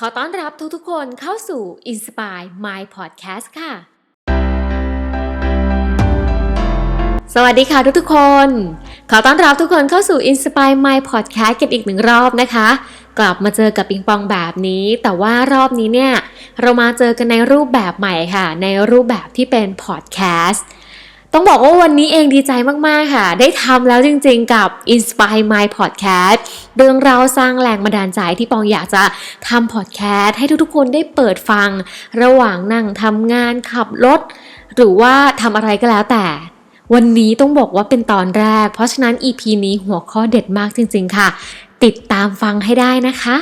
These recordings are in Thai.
ขอต้อนรับทุกๆคนเข้าสู่ Inspire My Podcast ค่ะ สวัสดีค่ะทุกๆคน ขอต้อนรับทุกคนเข้าสู่ Inspire My Podcast กันอีกหนึ่งรอบนะคะ กลับมาเจอกับปิงปองแบบนี้ แต่ว่ารอบนี้เนี่ย เรามาเจอกันในรูปแบบใหม่ค่ะ ในรูปแบบที่เป็น Podcast ต้องบอกว่าวันนี้เองดีใจมาก ๆ ค่ะ ได้ทำแล้วจริง ๆ กับ Inspire My Podcast เรื่องเราวสร้างแรงบันดาลใจที่ปองอยากจะทำพอดแคสต์ให้ทุก ๆ คนได้เปิดฟัง ระหว่างนั่งทำงานขับรถ หรือว่าทำอะไรก็แล้วแต่ วันนี้ต้องบอกว่าเป็นตอนแรก เพราะฉะนั้น EP นี้หัวข้อเด็ดมากจริง ๆ ค่ะ ติดตามฟังให้ได้นะคะ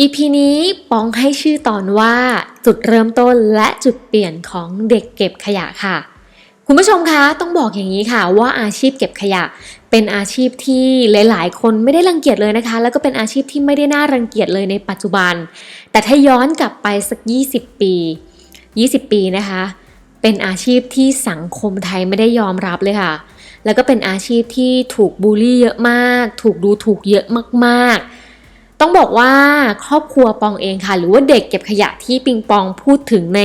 EP นี้ปองให้ชื่อตอนว่าจุดเริ่มต้นและจุดเปลี่ยนของเด็กเก็บขยะค่ะ คุณผู้ชมคะต้องบอกอย่างนี้ค่ะ ว่าอาชีพเก็บขยะ เป็นอาชีพที่หลาย ๆ คนไม่ได้รังเกียจเลยนะคะ แล้วก็เป็นอาชีพที่ไม่ได้น่ารังเกียจเลยในปัจจุบัน แต่ถ้าย้อนกลับไปสัก 20 ปี 20 ปีนะคะ เป็นอาชีพที่สังคมไทยไม่ได้ยอมรับเลยค่ะ แล้วก็เป็นอาชีพที่ถูกบูลลี่เยอะมาก ถูกดูถูกเยอะมากๆ ต้องบอกว่าครอบครัวปองเองค่ะ หรือว่าเด็กเก็บขยะที่ปิงปองพูดถึงใน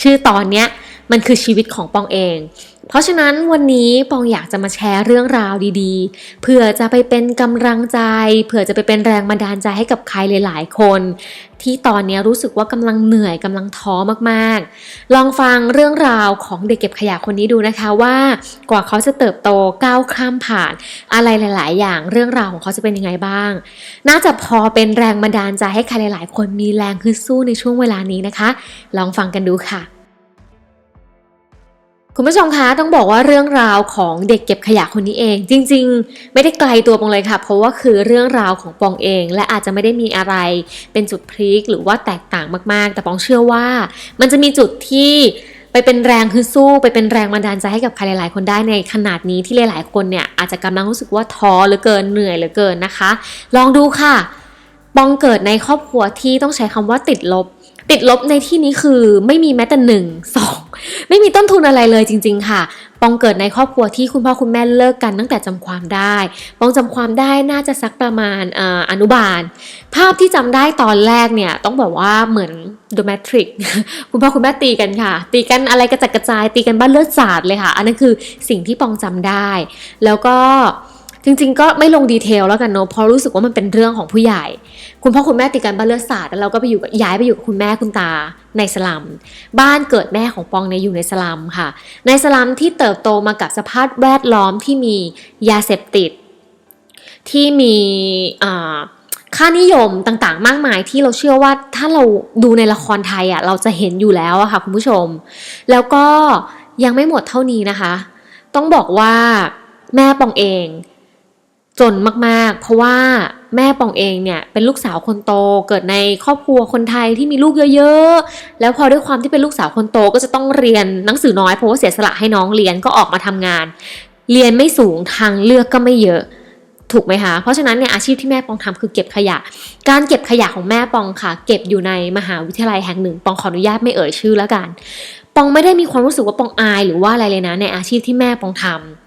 ชื่อตอนเนี้ย มันคือชีวิตของปองเอง เพราะฉะนั้นวันนี้ปองอยากจะมาแชร์เรื่องราวดีๆเพื่อจะไปเป็นกำลังใจ เผื่อจะไปเป็นแรงบันดาลใจให้กับใครหลาย ๆ คน ที่ตอนนี้รู้สึกว่ากำลังเหนื่อยกำลังท้อมากๆ ลองฟังเรื่องราวของเด็กเก็บขยะคนนี้ดูนะคะว่ากว่าเขาจะเติบโตก้าวข้ามผ่านอะไรหลาย ๆ อย่างเรื่องราวของเขาจะเป็นยังไงบ้าง น่าจะพอเป็นแรงบันดาลใจให้ใครหลาย ๆ คนมีแรงฮึดสู้ในช่วงเวลานี้นะคะ ลองฟังกันดูค่ะ คุณผู้ชมคะต้องบอกว่าเรื่องราวของเด็กเก็บขยะคนนี้เอง จริง ๆ ไม่ได้ไกลตัวปองเลยค่ะ เพราะว่าคือเรื่องราวของปองเอง และอาจจะไม่ได้มีอะไรเป็นจุดพลิกหรือว่าแตกต่างมากๆ แต่ปองเชื่อว่า มันจะมีจุดที่ไปเป็นแรงฮึดสู้ไปเป็นแรงบันดาลใจให้กับใครหลาย ๆ คนได้ในขนาดนี้ที่หลาย ๆ คนเนี่ยอาจจะกำลังรู้สึกว่าท้อเหลือเกินเหนื่อยเหลือเกินนะคะ ลองดูค่ะปองเกิดในครอบครัวที่ต้องใช้คำว่าติดลบ ติดลบในที่นี้คือไม่มีแม้แต่หนึ่งสองไม่มีต้นทุนอะไรเลยจริง ๆ ค่ะ ปองเกิดในครอบครัวที่คุณพ่อคุณแม่เลิกกันตั้งแต่จำความได้ ปองจำความได้น่าจะสักประมาณอาอนุบาล ภาพที่จำได้ตอนแรกเนี่ยต้องบอกว่าเหมือน The Matrix คุณพ่อคุณแม่ตีกันค่ะ ตีกันอะไรกระจัดกระจาย ตีกันบ้านเลือดสาดเลยค่ะ อันนั้นคือสิ่งที่ปองจำได้ แล้วก็ จริง ๆ ก็ไม่ลงดีเทลแล้วกันเนาะเพราะรู้สึกว่ามันเป็นเรื่องของผู้ใหญ่ คุณพ่อคุณแม่ติดกันบ้านเลือดสาดแล้วเราก็ไปอยู่ย้ายไปอยู่กับคุณแม่คุณตาในสลัม บ้านเกิดแม่ของปองเนี่ยอยู่ในสลัมค่ะ ในสลัมที่เติบโตมากับสภาพแวดล้อมที่มียาเสพติด ที่มีค่านิยมต่างๆ มากมายที่เราเชื่อว่าถ้าเราดูในละครไทยอะเราจะเห็นอยู่แล้วอะค่ะคุณผู้ชม แล้วก็ยังไม่หมดเท่านี้นะคะ ต้องบอกว่าแม่ปองเอง จนมากๆ เพราะว่าแม่ปองเองเนี่ยเป็นลูกสาวคนโตเกิดในครอบครัวคนไทยที่มีลูกเยอะๆ แล้วพอด้วยความที่เป็นลูกสาวคนโตก็จะต้องเรียนหนังสือน้อยเพราะว่าเสียสละให้น้องเรียนก็ออกมาทำงาน เรียนไม่สูงทางเลือกก็ไม่เยอะถูกไหมคะ เพราะฉะนั้นเนี่ยอาชีพที่แม่ปองทำคือเก็บขยะ การเก็บขยะของแม่ปองค่ะ เก็บอยู่ในมหาวิทยาลัยแห่งหนึ่ง ปองขออนุญาตไม่เอ่ยชื่อแล้วกัน ปองไม่ได้มีความรู้สึกว่าปองอายหรือว่าอะไรเลยนะในอาชีพที่แม่ปองทำ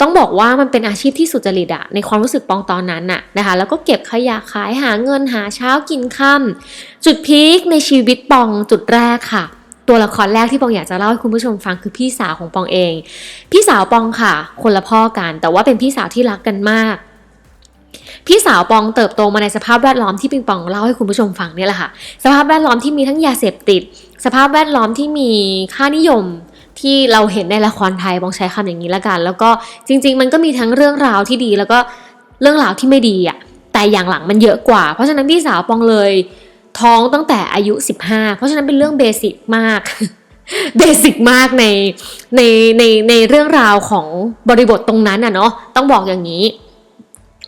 ต้องบอกว่ามันเป็นอาชีพที่สุจริตอะในความรู้สึกปองตอนนั้นน่ะนะคะ แล้วก็เก็บขยะขายหาเงินหาเช้ากินค่ำจุดพีคในชีวิตปองจุดแรกค่ะ ตัวละครแรกที่ปองอยากจะเล่าให้คุณผู้ชมฟังคือพี่สาวของปองเอง พี่สาวปองค่ะ คนละพ่อกัน แต่ว่าเป็นพี่สาวที่รักกันมากพี่สาวปองเติบโตมาในสภาพแวดล้อมที่ปิงปองเล่าให้คุณผู้ชมฟังเนี่ยแหละค่ะ สภาพแวดล้อมที่มีทั้งยาเสพติด สภาพแวดล้อมที่มีค่านิยม ที่เราเห็นในละครไทยบองใช้คำอย่างนี้ละกัน แล้วก็จริง ๆ มันก็มีทั้งเรื่องราวที่ดี แล้วก็เรื่องราวที่ไม่ดีอะแต่อย่างหลังมันเยอะกว่า เพราะฉะนั้นพี่สาวปองเลย ท้องตั้งแต่อายุ 15 เพราะฉะนั้นเป็นเรื่องเบสิกมากเบสิกมากในในในในเรื่องราวของบริบทตรงนั้นอะเนาะต้องบอกอย่างนี้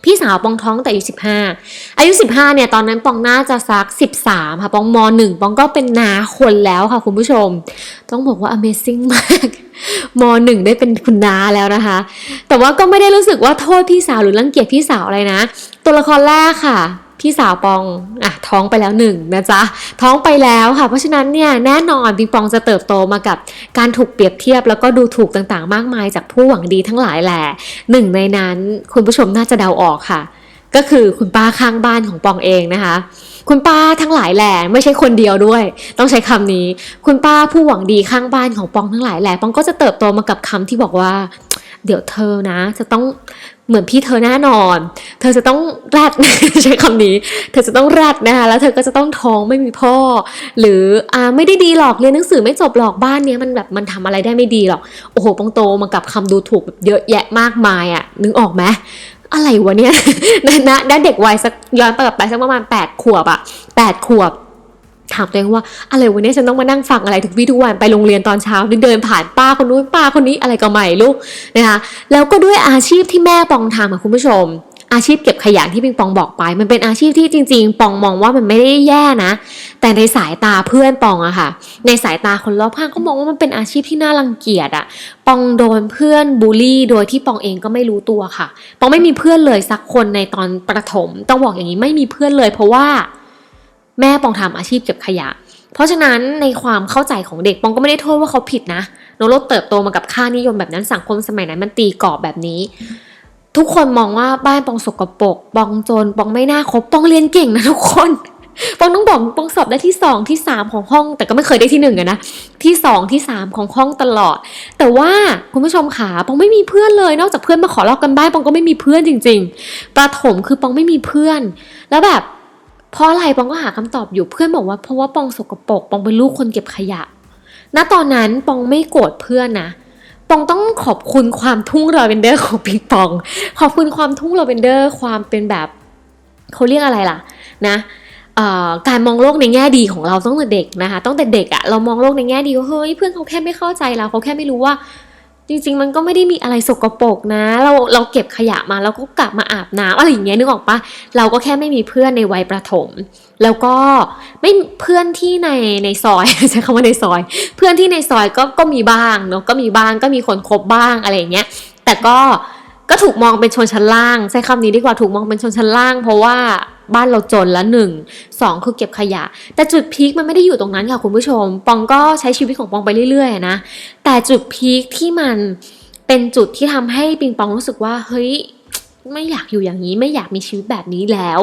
พี่สาวปองท้องแต่อายุ15อายุ15เนี่ยตอนนั้นปองน่าจะสัก13ค่ะปองม .1 ปองก็เป็นนาคนแล้วค่ะคุณผู้ชม ต้องบอกว่า Amazing มากม .1 ได้เป็นคุณนาแล้วนะคะ แต่ว่าก็ไม่ได้รู้สึกว่าโทษพี่สาวหรือรังเกียจพี่สาวอะไรนะ ตัวละครแรกค่ะ พี่สาวปองอะท้องไปแล้วหนึ่งนะจ๊ะท้องไปแล้วค่ะ เพราะฉะนั้นเนี่ยแน่นอนปิงปองจะเติบโตมากับการถูกเปรียบเทียบ แล้วก็ดูถูกต่างๆ มากมายจากผู้หวังดีทั้งหลายแหละหนึ่งในนั้นคุณผู้ชมน่าจะเดาออกค่ะ ก็คือคุณป้าข้างบ้านของปองเองนะคะคุณป้าทั้งหลายแหล่ไม่ใช่คนเดียวด้วย ต้องใช้คำนี้ คุณป้าผู้หวังดีข้างบ้านของปองทั้งหลายแหล่ปองก็จะเติบโตมากับคำที่บอกว่า เดี๋ยวเธอนะ จะต้องเหมือนพี่เธอแน่นอน เธอจะต้องแรดใช้คำนี้ เธอจะต้องแรดนะคะแล้วเธอก็จะต้องท้องไม่มีพ่อ หรืออ่าไม่ได้ดีหรอกเรียนหนังสือไม่จบหรอกบ้านเนี้ยมันแบบมันทำอะไรได้ไม่ดีหรอกโอ้โหปองโตมากับคำดูถูกแบบเยอะแยะมากมายอะ่ะนึกออกไหมอะไรวะเนี่ยนะนะเด็กวัยสักย้อนไปแบบไปสักประมาณแปดขวบอะแปดขวบ ถามตัวเองว่าอะไรวันนี้ฉันต้องมานั่งฟังอะไรทุกวี่ทุกวันไปโรงเรียนตอนเช้าเดินผ่านป้าคนนู้นป้าคนนี้อะไรก็ไม่รู้นะคะแล้วก็ด้วยอาชีพที่แม่ปองทำอะคุณผู้ชม อาชีพเก็บขยะที่ปิงปองบอกไป มันเป็นอาชีพที่จริง ๆ ปองมองว่ามันไม่ได้แย่นะ แต่ในสายตาเพื่อนปองอะค่ะ ในสายตาคนรอบข้างเขามองว่ามันเป็นอาชีพที่น่ารังเกียจอะปองโดนเพื่อนบูลลี่ โดยที่ปองเองก็ไม่รู้ตัวค่ะ ปองไม่มีเพื่อนเลยสักคนในตอนประถม ต้องบอกอย่างนี้ไม่มีเพื่อนเลย เพราะว่า แม่ปองทำอาชีพเก็บขยะ เพราะฉะนั้นในความเข้าใจของเด็กปองก็ไม่ได้โทษว่าเขาผิดนะน้องโรดเติบโตมากับค่านิยมแบบนั้นสังคมสมัยนั้นมันตีกรอบแบบนี้ ทุกคนมองว่าบ้านปองสกปรกปองจนปองไม่น่าคบปองเรียนเก่งนะทุกคนปองต้องบอกปองสอบได้ที่สองที่สามของห้อง แต่ก็ไม่เคยได้ที่หนึ่งนะที่สองที่สามของห้องตลอด แต่ว่าคุณผู้ชมขาปองไม่มีเพื่อนเลย นอกจากเพื่อนมาขอลอกกันบ้านปองก็ไม่มีเพื่อนจริง ๆประถมคือปองไม่มีเพื่อน แล้วแบบ เพราะอะไรปองก็หาคำตอบอยู่เพื่อนบอกว่าเพราะว่าปองสกปรกปองเป็นลูกคนเก็บขยะ ณตอนนั้นปองไม่โกรธเพื่อนนะปองต้องขอบคุณความทุ่งลาเวนเดอร์ของปิงปอง ขอบคุณความทุ่งลาเวนเดอร์ความเป็นแบบเขาเรียกอะไรล่ะนะการมองโลกในแง่ดีของเราตั้งแต่เด็กนะคะตั้งแต่เด็กอะเรามองโลกในแง่ดีว่าเฮ้ยเพื่อนเขาแค่ไม่เข้าใจเราเขาแค่ไม่รู้ว่า จริงๆ มันก็ไม่ได้มีอะไรสกปรกนะ เราเราเก็บขยะมาแล้วก็กลับมาอาบน้ำอะไรอย่างเงี้ยนึกออกปะเราก็แค่ไม่มีเพื่อนในวัยประถม แล้วก็ไม่เพื่อนที่ในในซอยใช้คำว่าในซอย เพื่อนที่ในซอยก็ก็มีบ้างเนาะก็มีบ้างก็มีคนคบบ้างอะไรอย่างเงี้ยแต่ก็ก็ถูกมองเป็นชนชั้นล่าง ใช้คำนี้ดีกว่าถูกมองเป็นชนชั้นล่าง เพราะว่า บ้านเราจนละหนึ่งสองคือเก็บขยะ แต่จุดพีคมันไม่ได้อยู่ตรงนั้นค่ะคุณผู้ชม ปองก็ใช้ชีวิตของปองไปเรื่อยๆนะแต่จุดพีคที่มันเป็นจุดที่ทำให้ปิงปองรู้สึกว่าเฮ้ย ไม่อยากอยู่อย่างนี้ไม่อยากมีชีวิตแบบนี้แล้ว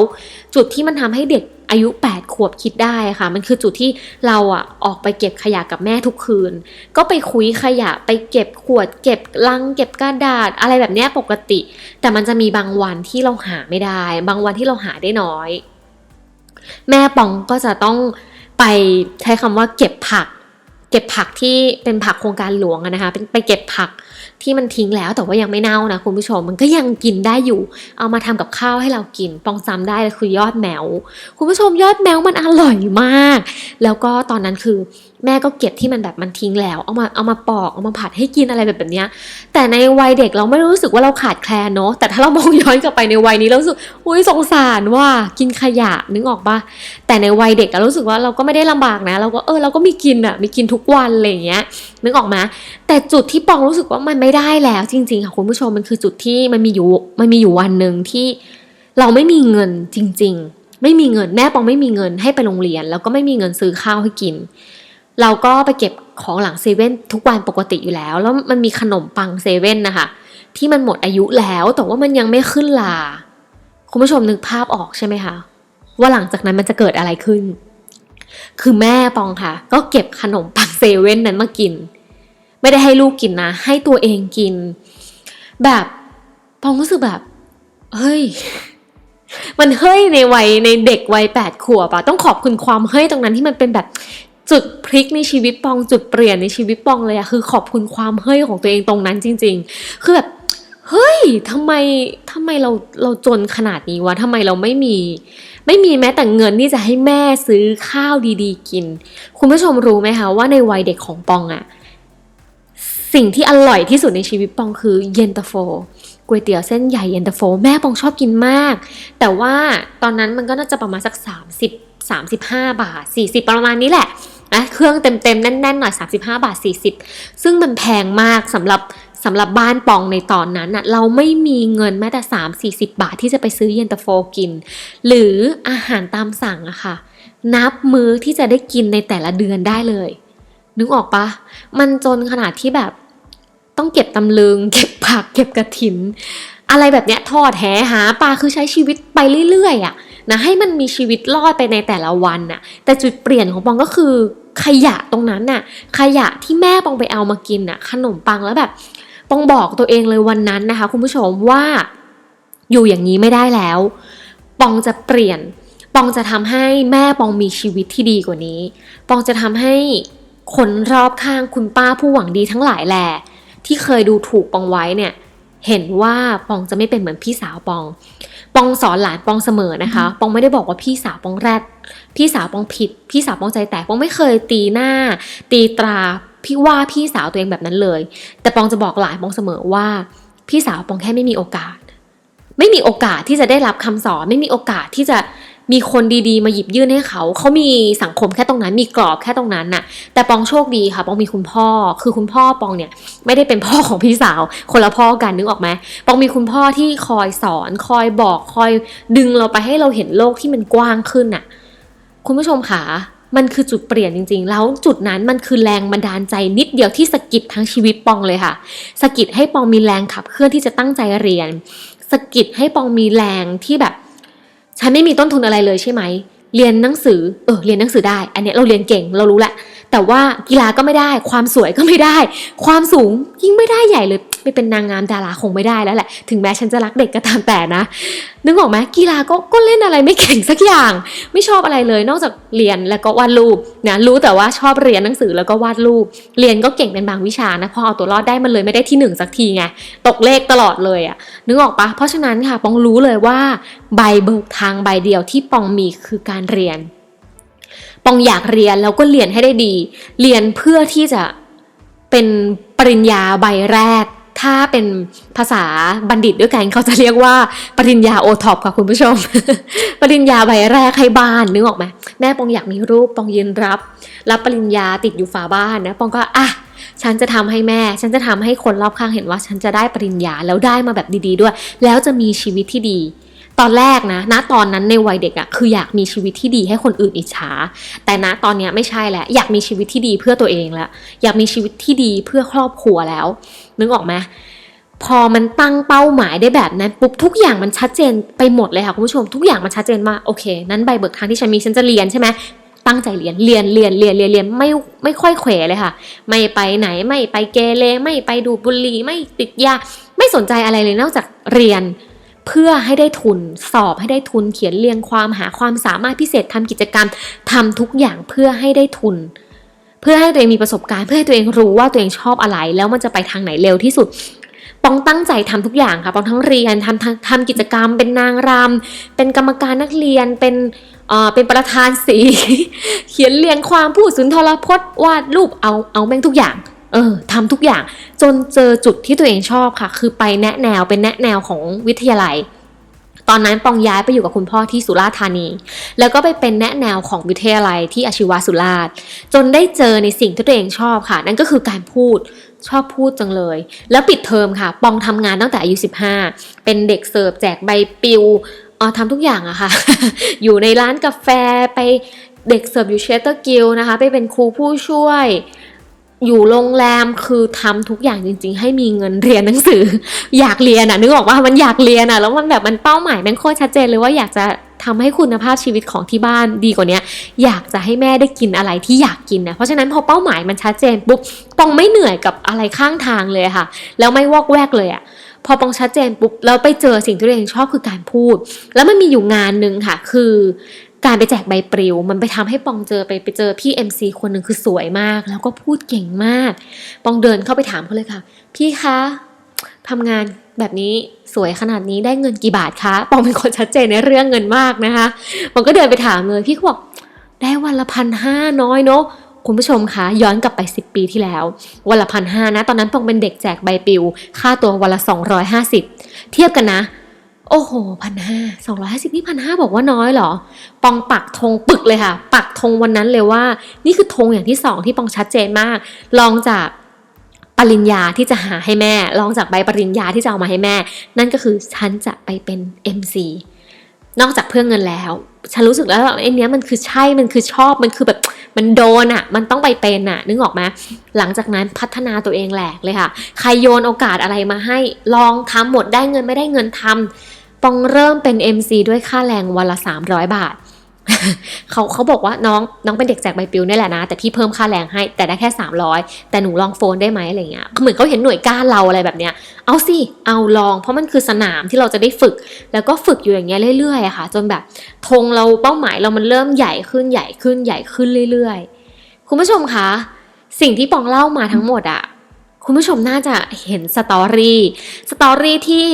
จุดที่มันทำให้เด็กอายุ 8 ขวบคิดได้ค่ะ มันคือจุดที่เราอะออกไปเก็บขยะกับแม่ทุกคืน ก็ไปคุยขยะไปเก็บขวด เก็บลัง เก็บกระดาษ อะไรแบบนี้ปกติ แต่มันจะมีบางวันที่เราหาไม่ได้ บางวันที่เราหาได้น้อย แม่ปองก็จะต้องไปใช้คำว่าเก็บผัก เก็บผักที่เป็นผักโครงการหลวงนะคะเป็นไปเก็บผักที่มันทิ้งแล้วแต่ว่ายังไม่เน่านะคุณผู้ชมมันก็ยังกินได้อยู่ เอามาทำกับข้าวให้เรากินปองซ้ำได้คือยอดแมว คุณผู้ชมยอดแมวมันอร่อยมาก แล้วก็ตอนนั้นคือ แม่ก็เก็บที่มันแบบมันทิ้งแล้ว เอามาเอามาปอกเอามาผัดให้กินอะไรแบบแบบเนี้ยแต่ในวัยเด็กเราไม่รู้สึกว่าเราขาดแคลนเนาะแต่ถ้าเรามองย้อนกลับไปในวัยนี้เราสึกอุ้ยสงสารว่ากินขยะนึกออกปะแต่ในวัยเด็กเรารู้สึกว่าเราก็ไม่ได้ลำบากนะ เราก็เออเราก็มีกินอะมีกินทุกวันอะไรอย่างเงี้ยนึกออกไหมแต่จุดที่ปองรู้สึกว่ามันไม่ได้แล้ว จริงๆค่ะคุณผู้ชมมันคือจุดที่มันมีอยู่มันมีอยู่วันหนึ่งที่เราไม่มีเงินจริง ๆ ไม่มีเงินแม่ปองไม่มีเงินให้ไปโรงเรียน แล้วก็ไม่มีเงินซื้อข้าวให้กิน เราก็ไปเก็บของหลังเซเว่นทุกวันปกติอยู่แล้ว แล้วมันมีขนมปังเซเว่นนะคะที่มันหมดอายุแล้วแต่ว่ามันยังไม่ขึ้นลา คุณผู้ชมนึกภาพออกใช่ไหมคะว่าหลังจากนั้นมันจะเกิดอะไรขึ้น คือแม่ปองค่ะ ก็เก็บขนมปังเซเว่นนั้นมากิน ไม่ได้ให้ลูกกินนะ ให้ตัวเองกิน แบบปองรู้สึกแบบ เฮ้ย มันเฮ้ยในวัยในเด็กวัยแปดขวบอะต้องขอบคุณความเฮ้ยตรงนั้นที่มันเป็นแบบ จุดพลิกในชีวิตปองจุดเปลี่ยนในชีวิตปองเลยอะคือขอบคุณความเฮ้ยของตัวเองตรงนั้นจริง ๆ คือแบบเฮ้ยทำไมทำไมเราเราจนขนาดนี้วะทำไมเราไม่มี ไม่มีแม้แต่เงินที่จะให้แม่ซื้อข้าวดีๆ กิน คุณผู้ชมรู้ไหมคะว่าในวัยเด็กของปองอะสิ่งที่อร่อยที่สุดในชีวิตปองคือเย็นตาโฟก๋วยเตี๋ยวเส้นใหญ่เย็นตาโฟแม่ปองชอบกินมาก แต่ว่าตอนนั้นมันก็น่าจะประมาณสัก 30 35 บาท 40 ประมาณนี้แหละ นะเครื่องเต็มๆแน่นๆหน่อย35 บาท 40 ซึ่งมันแพงมากสำหรับสำหรับบ้านปองในตอนนั้นอะเราไม่มีเงินแม้แต่3 40 บาทที่จะไปซื้อเย็นตาโฟกิน หรืออาหารตามสั่งอะค่ะ นับมื้อที่จะได้กินในแต่ละเดือนได้เลย นึกออกปะมันจนขนาดที่แบบต้องเก็บตำลึง เก็บผักเก็บกระถิน อะไรแบบเนี้ยทอดแหหาปลาคือใช้ชีวิตไปเรื่อยๆอะนะให้มันมีชีวิตรอดไปในแต่ละวันน่ะแต่จุดเปลี่ยนของปองก็คือ ขยะตรงนั้นน่ะ ขยะที่แม่ปองไปเอามากินน่ะ ขนมปังแล้วแบบปองบอกตัวเองเลยวันนั้นนะคะ คุณผู้ชมว่าอยู่อย่างนี้ไม่ได้แล้ว ปองจะเปลี่ยน ปองจะทำให้แม่ปองมีชีวิตที่ดีกว่านี้ ปองจะทำให้คนรอบข้างคุณป้าผู้หวังดีทั้งหลายแหละที่เคยดูถูกปองไว้เนี่ย เห็นว่าปองจะไม่เป็นเหมือนพี่สาวปอง ปองสอนหลานปองเสมอนะคะ ปองไม่ได้บอกว่าพี่สาวปองแรด พี่สาวปองผิด พี่สาวปองใจแตกปองไม่เคยตีหน้า ตีตราพี่ว่าพี่สาวตัวเองแบบนั้นเลย แต่ปองจะบอกหลานปองเสมอว่า พี่สาวปองแค่ไม่มีโอกาส ไม่มีโอกาสที่จะได้รับคำสอน ไม่มีโอกาสที่จะ มีคนดีๆ มาหยิบยื่นให้เขา เขามีสังคมแค่ตรงนั้น มีกรอบแค่ตรงนั้นน่ะ แต่ปองโชคดีค่ะ ปองมีคุณพ่อ คือคุณพ่อปองเนี่ยไม่ได้เป็นพ่อของพี่สาว คนละพ่อกันนึกออกไหมปองมีคุณพ่อที่คอยสอน คอยบอก คอยดึงเราไปให้เราเห็นโลกที่มันกว้างขึ้นน่ะ คุณผู้ชมค่ะมันคือจุดเปลี่ยนจริงๆ แล้วจุดนั้นมันคือแรงบันดาลใจนิดเดียวที่สกิดทั้งชีวิตปองเลยค่ะ สกิดให้ปองมีแรงขับเคลื่อนที่จะตั้งใจเรียน สกิดให้ปองมีแรงที่แบบ ฉันไม่มีต้นทุนอะไรเลยใช่ไหม เรียนหนังสือ เออ เรียนหนังสือได้ อันเนี้ยเราเรียนเก่ง เรารู้แหละ แต่ว่ากีฬาก็ไม่ได้ ความสวยก็ไม่ได้ ความสูงยิ่งไม่ได้ใหญ่เลย ไม่เป็นนางงามดาราคงไม่ได้แล้วแหละ ถึงแม้ฉันจะรักเด็กก็ตามแต่นะนึกออกไหมกีฬาก็ก็เล่นอะไรไม่เก่งสักอย่าง ไม่ชอบอะไรเลย นอกจากเรียนแล้วก็วาดรูปนะรู้แต่ว่าชอบเรียนหนังสือแล้วก็วาดรูป เรียนก็เก่งเป็นบางวิชานะพอเอาตัวรอดได้มันเลยไม่ได้ที่หนึ่งสักทีไงตกเลขตลอดเลยอะนึกออกปะเพราะฉะนั้นค่ะปองรู้เลยว่าใบเบิกทางใบเดียวที่ปองมีคือการเรียน ปองอยากเรียนแล้วก็เรียนให้ได้ดี เรียนเพื่อที่จะเป็นปริญญาใบแรก ถ้าเป็นภาษาบัณฑิตด้วยกันเขาจะเรียกว่าปริญญาโอท็อปค่ะคุณผู้ชม ปริญญาใบแรกให้บ้านนึกออกไหมแม่ปองอยากมีรูปปองยืนรับ รับปริญญาติดอยู่ฝาบ้านนะปองก็อะฉันจะทำให้แม่ ฉันจะทำให้คนรอบข้างเห็นว่า ฉันจะได้ปริญญาแล้วได้มาแบบดีๆด้วย แล้วจะมีชีวิตที่ดี ตอนแรกนะณตอนนั้นในวัยเด็กอะคืออยากมีชีวิตที่ดีให้คนอื่นอิจฉา แต่ณตอนนี้ไม่ใช่แล้วอยากมีชีวิตที่ดีเพื่อตัวเองแล้วอยากมีชีวิตที่ดีเพื่อครอบครัวแล้ว นึกออกไหมพอมันตั้งเป้าหมายได้แบบนั้นปุ๊บทุกอย่างมันชัดเจนไปหมดเลยค่ะคุณผู้ชมทุกอย่างมันชัดเจนมากโอเค นั้นใบเบิกทางที่ฉันมีฉันจะเรียนใช่ไหมตั้งใจเรียนเรียนเรียนเรียนเรียนเรียนไม่ไม่ค่อยเขวเลยค่ะ ไม่ไปไหนไม่ไปเกเรไม่ไปดูบุหรี่ไม่ติดยาไม่สนใจอะไรเลยนอกจากเรียน เพื่อให้ได้ทุนสอบให้ได้ทุนเขียนเรียงความหาความสามารถพิเศษทำกิจกรรมทำทุกอย่างเพื่อให้ได้ทุน เพื่อให้ตัวเองมีประสบการณ์ เพื่อให้ตัวเองรู้ว่าตัวเองชอบอะไร แล้วมันจะไปทางไหนเร็วที่สุดปองตั้งใจทำทุกอย่างค่ะปองทั้งเรียนทำทำทำกิจกรรม เป็นนางรำเป็นกรรมการนักเรียนเป็นเอ่อเป็นประธานสี เขียนเรียงความพูดสุนทรพจน์วาดรูปเอาเอาแม่งทุกอย่าง เออทำทุกอย่างจนเจอจุดที่ตัวเองชอบค่ะ คือไปแนะแนวเป็นแนะแนวของวิทยาลัย ตอนนั้นปองย้ายไปอยู่กับคุณพ่อที่สุราษฎร์ธานี แล้วก็ไปเป็นแนะแนวของวิทยาลัยที่อาชีวะสุราษฎร์จนได้เจอในสิ่งที่ตัวเองชอบค่ะ นั่นก็คือการพูดชอบพูดจังเลย แล้วปิดเทอมค่ะ ปองทำงานตั้งแต่อายุ 15 เป็นเด็กเสิร์ฟแจกใบปลิวเออทำทุกอย่างอะค่ะ อยู่ในร้านกาแฟไปเด็กเสิร์ฟอยู่เชสเตอร์กิลนะคะ ไปเป็นครูผู้ช่วย อยู่โรงแรมคือทำทุกอย่างจริง ๆ ให้มีเงินเรียนหนังสือ อยากเรียนอะนึกออกว่ามันอยากเรียนอะแล้วมันแบบมันเป้าหมายมันโคตรชัดเจนเลยว่าอยากจะทำให้คุณภาพชีวิตของที่บ้านดีกว่านี้อยากจะให้แม่ได้กินอะไรที่อยากกินนะเพราะฉะนั้นพอเป้าหมายมันชัดเจนปุ๊บปองไม่เหนื่อยกับอะไรข้างทางเลยค่ะ แล้วไม่วอกแวกเลยอะพอปองชัดเจนปุ๊บแล้วไปเจอสิ่งที่ตัวเองชอบคือการพูด แล้วมันมีอยู่งานหนึ่งค่ะ คือ การไปแจกใบปลิว มันไปทำให้ปองเจอไปไปเจอพี่ MC คนหนึ่งคือสวยมาก แล้วก็พูดเก่งมาก ปองเดินเข้าไปถามเขาเลยค่ะ พี่คะทำงานแบบนี้สวยขนาดนี้ได้เงินกี่บาทคะ ปองเป็นคนชัดเจนในเรื่องเงินมากนะคะปองก็เดินไปถามเลยพี่เขาบอกได้วันละพันห้าน้อยเนาะคุณผู้ชมคะย้อนกลับไป 10 ปีที่แล้ววันละพันห้านะ ตอนนั้นปองเป็นเด็กแจกใบปลิว ค่าตัววันละ 250 เทียบกันนะ โอ้โหพันห้าสองร้อยห้าสิบนี่พันห้าบอกว่าน้อยเหรอ ปองปักธงปึกเลยค่ะ ปักธงวันนั้นเลยว่า นี่คือธงอย่างที่สองที่ปองชัดเจนมาก ลองจากปริญญาที่จะหาให้แม่ ลองจากใบปริญญาที่จะเอามาให้แม่ นั่นก็คือฉันจะไปเป็น MC นอกจากเพื่อเงินแล้ว ฉันรู้สึกแล้วว่าไอ้นี้มันคือใช่ มันคือชอบ มันคือแบบ มันโดนอะ่ะ มันต้องไปเป็นอะ่ะ นึกออกไหมหลังจากนั้นพัฒนาตัวเองแหลกเลยค่ะ ใครโยนโอกาสอะไรมาให้ ลองทำหมดได้เงินไม่ได้เงินทำ ปองเริ่มเป็น MC ด้วยค่าแรงวันละ 300 บาท เขาเขาบอกว่าน้องน้องเป็นเด็กแจกใบปลิวนี่แหละนะ แต่พี่เพิ่มค่าแรงให้แต่ได้แค่ 300 แต่หนูลองโฟนได้ไหมอะไรเงี้ยเหมือนเขาเห็นหน่วยก้านเราอะไรแบบเนี้ยเอาสิเอาลอง เพราะมันคือสนามที่เราจะได้ฝึก แล้วก็ฝึกอยู่อย่างเงี้ยเรื่อยๆอะค่ะ จนแบบธงเราเป้าหมายเรามันเริ่มใหญ่ขึ้นใหญ่ขึ้นใหญ่ขึ้นเรื่อยๆ คุณผู้ชมคะสิ่งที่ปองเล่ามาทั้งหมดอะคุณผู้ชมน่าจะเห็นสตอรี่สตอรี่ที่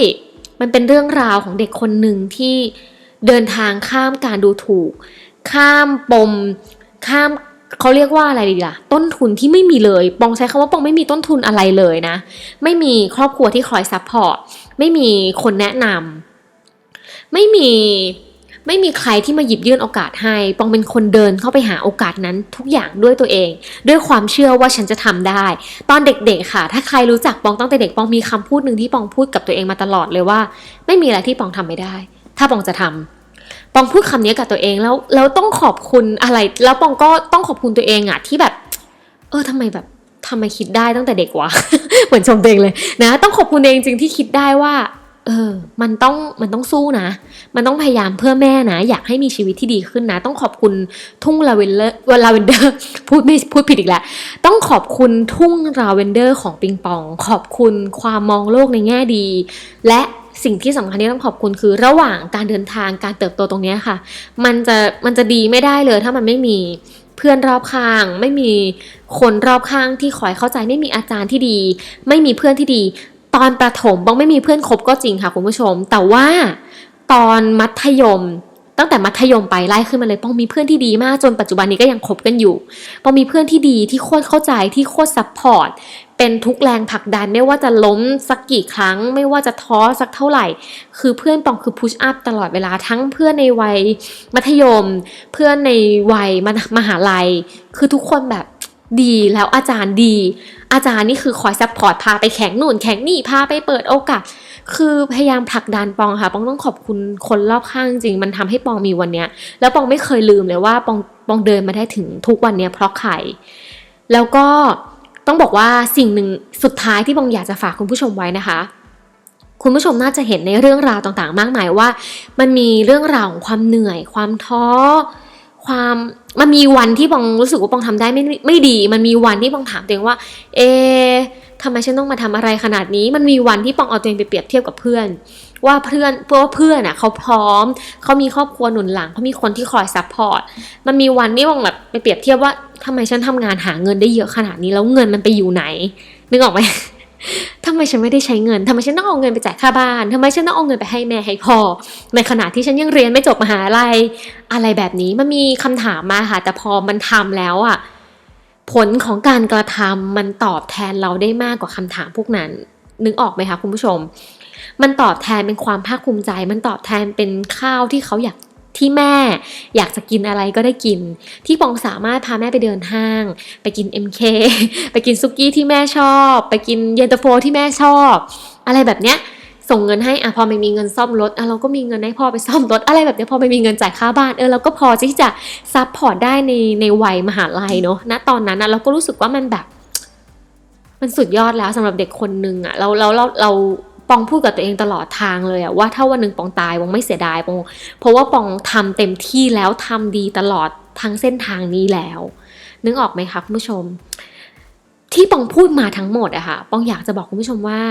มันเป็นเรื่องราวของเด็กคนหนึ่งที่เดินทางข้ามการดูถูก ข้ามปม ข้ามเขาเรียกว่าอะไรดีล่ะ ต้นทุนที่ไม่มีเลย ปองใช้คำว่าปองไม่มีต้นทุนอะไรเลยนะ ไม่มีครอบครัวที่คอยซัพพอร์ต ไม่มีคนแนะนำไม่มี ไม่มีใครที่มาหยิบยื่นโอกาสให้ ปองเป็นคนเดินเข้าไปหาโอกาสนั้นทุกอย่างด้วยตัวเอง ด้วยความเชื่อว่าฉันจะทำได้ ตอนเด็กๆค่ะ ถ้าใครรู้จักปองตั้งแต่เด็กปองมีคำพูดหนึ่งที่ปองพูดกับตัวเองมาตลอดเลยว่า ไม่มีอะไรที่ปองทำไม่ได้ ถ้าปองจะทำปองพูดคำนี้กับตัวเองแล้วแล้วต้องขอบคุณอะไร แล้วปองก็ต้องขอบคุณตัวเองอะที่แบบ เออทำไมแบบทำไมคิดได้ตั้งแต่เด็กวะ เหมือนชมตัวเองเลยนะ ต้องขอบคุณเองจริงที่คิดได้ว่า เออ มันต้องมันต้องสู้นะ มันต้องพยายามเพื่อแม่นะ อยากให้มีชีวิตที่ดีขึ้นนะ ต้องขอบคุณทุ่งลาเวนเลอร์ลาเวนเดอร์พูดไม่พูดผิดอีกแล้ว ต้องขอบคุณทุ่งลาเวนเดอร์ของปิงปอง ขอบคุณความมองโลกในแง่ดี และสิ่งที่สำคัญที่ต้องขอบคุณคือระหว่างการเดินทางการเติบโตตรงนี้ค่ะ มันจะมันจะดีไม่ได้เลย ถ้ามันไม่มีเพื่อนรอบข้าง ไม่มีคนรอบข้างที่คอยเข้าใจไม่มีอาจารย์ที่ดี ไม่มีเพื่อนที่ดี ตอนประถมบองไม่มีเพื่อนคบก็จริงค่ะคุณผู้ชม แต่ว่าตอนมัธยม ตั้งแต่มัธยมไปไล่ขึ้นมาเลยป้องมีเพื่อนที่ดีมากจนปัจจุบันนี้ก็ยังคบกันอยู่ป้องมีเพื่อนที่ดีที่โคตรเข้าใจที่โคตรซัพพอร์ตเป็นทุกแรงผลักดันไม่ว่าจะล้มสักกี่ครั้ง ไม่ว่าจะท้อสักเท่าไหร่ คือเพื่อนปองคือพุชอัพตลอดเวลาทั้งเพื่อนในวัยมัธยม เพื่อนในวัยมหาลัย คือทุกคนแบบดีแล้วอาจารย์ดี อาจารย์นี่คือคอยซัพพอร์ตพาไปแข่งนู่นแข่งนี่พาไปเปิดโอกาสคือพยายามผลักดันปองค่ะปองต้องขอบคุณคนรอบข้างจริง มันทำให้ปองมีวันเนี้ย แล้วปองไม่เคยลืมเลยว่าปองปองเดินมาได้ถึงทุกวันเนี้ยเพราะใครแล้วก็ต้องบอกว่าสิ่งหนึ่งสุดท้ายที่ปองอยากจะฝากคุณผู้ชมไว้นะคะคุณผู้ชมน่าจะเห็นในเรื่องราวต่างๆ มากมายว่า มันมีเรื่องราวของความเหนื่อย ความท้อ ความมันมีวันที่ปองรู้สึกว่าปองทำได้ไม่ไม่ดี มันมีวันที่ปองถามตัวเองว่า เอ๊ทำไมฉันต้องมาทำอะไรขนาดนี้ มันมีวันที่ปองเอาตัวเองไปเปรียบเทียบกับเพื่อน ว่าเพื่อนเพราะว่าเพื่อนอะเขาพร้อม เขามีครอบครัวหนุนหลังเขามีคนที่คอยซัพพอร์ต มันมีวันที่ปองแบบไปเปรียบเทียบว่าทำไมฉันทำงานหาเงินได้เยอะขนาดนี้แล้วเงินมันไปอยู่ไหน นึกออกไหม ทำไมฉันไม่ได้ใช้เงินทำไมฉันต้องเอาเงินไปจ่ายค่าบ้านทำไมฉันต้องเอาเงินไปให้แม่ให้พ่อ ในขณะที่ฉันยังเรียนไม่จบมหาลัยอะไรแบบนี้มันมีคำถามมาค่ะ แต่พอมันทำแล้วอะผลของการกระทำมันตอบแทนเราได้มากกว่าคำถามพวกนั้น นึกออกไหมคะคุณผู้ชม มันตอบแทนเป็นความภาคภูมิใจ มันตอบแทนเป็นข้าวที่เขาอยาก ที่แม่อยากจะกินอะไรก็ได้กิน ที่ปองสามารถพาแม่ไปเดินห้าง ไปกิน MK ไปกินซุกี้ที่แม่ชอบ ไปกินเย็นตาโฟที่แม่ชอบ อะไรแบบเนี้ยส่งเงินให้อะพอไม่มีเงินซ่อมรถอะเราก็มีเงินให้พ่อไปซ่อมรถอะไรแบบเนี้ยพอไม่มีเงินจ่ายค่าบ้านเออเราก็พอที่จะซัพพอร์ตได้ในในวัยมหาลัยเนาะณตอนนั้นอะเราก็รู้สึกว่ามันแบบ มันสุดยอดแล้วสำหรับเด็กคนนึงอะเราเราเราเรา ปองพูดกับตัวเองตลอดทางเลยอะว่าถ้าวันหนึ่งปองตายปองไม่เสียดายปองเพราะว่าปองทำเต็มที่แล้วทำดีตลอดทั้งเส้นทางนี้แล้ว นึกออกไหมคะคุณผู้ชม ที่ปองพูดมาทั้งหมดอะค่ะปองอยากจะบอกคุณผู้ชมว่า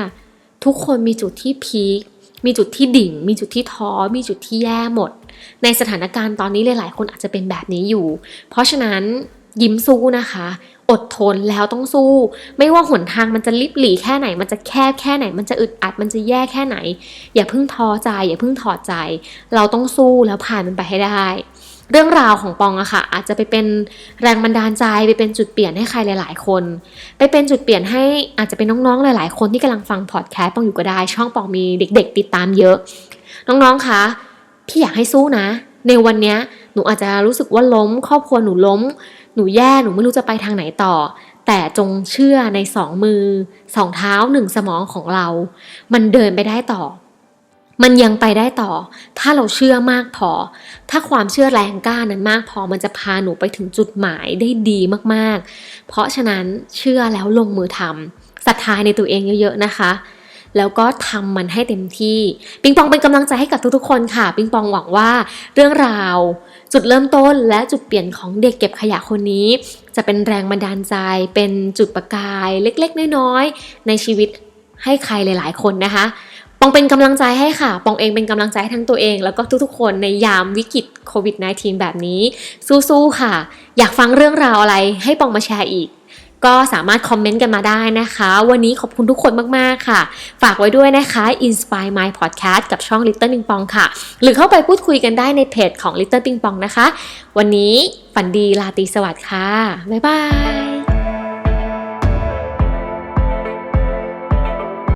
ทุกคนมีจุดที่พีคมีจุดที่ดิ่ง มีจุดที่ท้อ มีจุดที่แย่หมด ในสถานการณ์ตอนนี้หลายๆ คนอาจจะเป็นแบบนี้อยู่ เพราะฉะนั้นยิ้มสู้นะคะ อดทนแล้วต้องสู้ ไม่ว่าหนทางมันจะลิบหลีแค่ไหน มันจะแคบแค่ไหน มันจะอึดอัดมันจะแย่แค่ไหน อย่าเพิ่งท้อใจ อย่าเพิ่งถอดใจ เราต้องสู้แล้วผ่านมันไปให้ได้ เรื่องราวของปองอะค่ะ อาจจะไปเป็นแรงบันดาลใจไปเป็นจุดเปลี่ยนให้ใครหลาย ๆ คน ไปเป็นจุดเปลี่ยนให้อาจจะเป็นน้องๆหลาย ๆ คนที่กำลังฟังพอดแคสต์ปองอยู่ก็ได้ ช่องปองมีเด็ก ๆ ติดตามเยอะ น้องๆคะพี่อยากให้สู้นะ ในวันนี้หนูอาจจะรู้สึกว่าล้ม ครอบครัวหนูล้ม หนูแย่หนูไม่รู้จะไปทางไหนต่อ แต่จงเชื่อในสองมือสองเท้าหนึ่งสมองของเรา มันเดินไปได้ต่อ มันยังไปได้ต่อ ถ้าเราเชื่อมากพอ ถ้าความเชื่อแรงกล้านั้นมากพอมันจะพาหนูไปถึงจุดหมายได้ดีมากๆ เพราะฉะนั้นเชื่อแล้วลงมือทำศรัทธาในตัวเองเยอะๆนะคะแล้วก็ทำมันให้เต็มที่ ปิงปองเป็นกำลังใจให้กับทุกๆคนค่ะ ปิงปองหวังว่าเรื่องราว จุดเริ่มต้นและจุดเปลี่ยนของเด็กเก็บขยะคนนี้ จะเป็นแรงบันดาลใจ เป็นจุดประกายเล็กๆ น้อยๆ ในชีวิตให้ใครหลาย ๆ คนนะคะ ปองเป็นกำลังใจให้ค่ะ ปองเองเป็นกำลังใจให้ทั้งตัวเอง แล้วก็ทุกๆ คนในยามวิกฤตโควิด -19 แบบนี้ สู้ๆ ค่ะ อยากฟังเรื่องราวอะไรให้ปองมาแชร์อีก ก็สามารถคอมเมนต์กันมาได้นะคะ วันนี้ขอบคุณทุกคนมาก ๆ ค่ะ ฝากไว้ด้วยนะคะ Inspire My Podcast กับช่อง Little Ping Pong ค่ะ หรือเข้าไปพูดคุยกันได้ในเพจของ Little Ping Pong นะคะ วันนี้ฝันดีลาตีสวัสดิ์ค่ะ บ๊ายบาย